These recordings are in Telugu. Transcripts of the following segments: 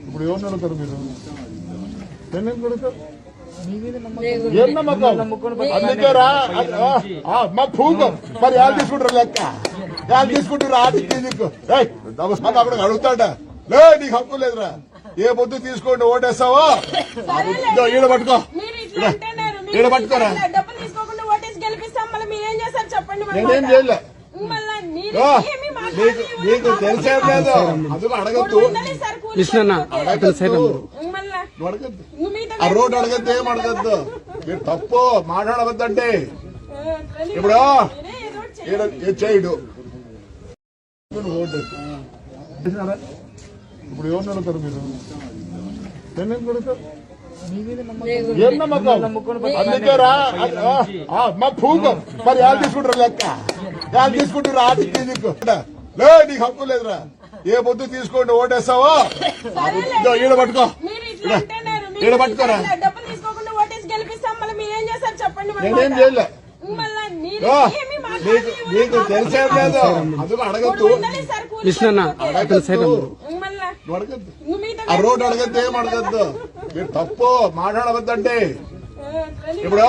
ఇప్పుడు ఎవరు నడుతారు మీరు? పెన్నెందుకు కొడుతారు ఏం నమ్మకం? అందుకేరా ఆ, ఆ, మా భూకం మరి వాళ్ళు తీసుకుంటారు లెక్క? వాళ్ళు తీసుకుంటారు ఆటికి నీకు. ఏయ్, నమస్కారం అప్పుడు అడుగుతాడా. లే నీకు హక్కు లేదురా. ఏ పొద్దు తీసుకోండి ఓటేస్తావో? ఈడ పట్టుకో. ఈడ పట్టుకోరా నేనేం. చేయలే. నీకు తెలిసేం లేదు. అడగద్దు. అతను సైడ్ మీతో ఆ రోడ్డు అడగద్దు ఏం అడగద్దు. మీరు తప్పు తెలియదు. ఇప్పుడు చేయండి. ఇప్పుడు ఎవరు నడుతారు మీరు? పెన్నెందుకు కొడుతారు ఏం నమ్మకం? అందుకేరా మా భూకం మరి తీసుకుంటారు లెక్క? తీసుకుంటారు? లే నీకు హక్కు లేదురా. ఏ పొద్దు తీసుకోండి ఓటేస్తావో? ఈడ పట్టుకో. మీరు ఇట్లా అంటున్నారు. మీరు ఈడ పట్టుకోరా. నేనేం. చేయలే. నీకు తెలిసేం లేదు. అందుకు అడగద్దు. నువ్వు అడగద్దు. మీతో ఆ రోడ్డు అడగద్దు ఏం అడగద్దు. మీరు తప్పు తెలియదు. ఇప్పుడు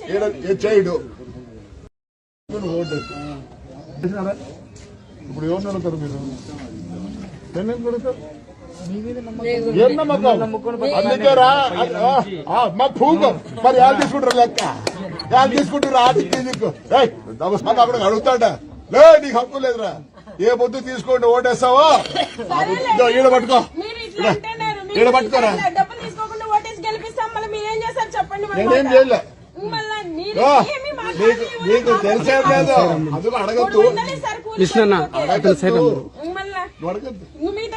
చేయండి ఏ చేయడు ఓటు చేసినారా? ఇప్పుడు ఎవరు నడుతారు మీరు? పెన్నెందుకు కొడుతారు ఏం నమ్మకం? అందుకేరా మా మరి వాళ్ళు తీసుకుంటారు లెక్క? వాళ్ళు తీసుకుంటారు ఏయ్, నమస్కారం అప్పుడు అడుగుతాడా. లే నీకు హక్కు లేదురా. ఏ పొద్దు తీసుకోండి ఓటేస్తావో? ఈడ పట్టుకో. ఈడ పట్టుకోరా. నేనేం. చేయలే. మాట్లాడలేదు. నీకు తెలిసేం లేదు. అందుకు అడగద్దు. అడగద్దు.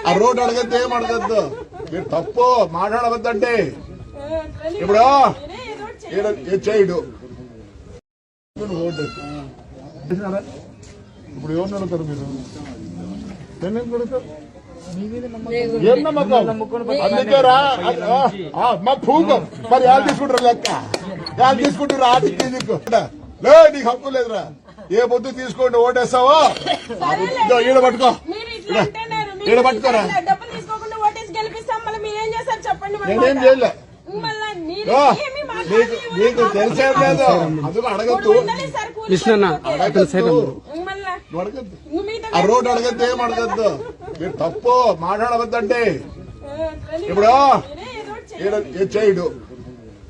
ఆ రోడ్డు అడగద్దు ఏం అడగద్దు. మీరు తప్పు తెలియదు. ఇప్పుడు చేయండి. ఇప్పుడు ఎవరు నడుతారు మీరు? పెన్నెందుకు కొడుతారు ఏం నమ్మకం? అందుకేరా మా భూకం మరి వాళ్ళు తీసుకుంటారు లెక్క? వాళ్ళు తీసుకుంటారు ఆటికి నీకు లే నీకు హక్కు లేదురా. ఏ పొద్దు తీసుకోండి ఓటేస్తావో? ఈడ పట్టుకో. మీరు ఇట్లా అంటున్నారు. మీరు ఈడ పట్టుకోరా ఇట్లా డబ్బులు తీసుకోకుండా ఓటేసి గెలిపిస్తాం మళ్ళీ మీరేం చేస్తారు చెప్పండి మరి నేనేం. చేయలే. నీకు తెలిసేం లేదు. అందుకు అడగద్దు. అడగద్దు. ఆ రోడ్డు అడగద్దు ఏం అడగద్దు. మీరు తప్పు తెలియదు. ఇప్పుడు చేయడు?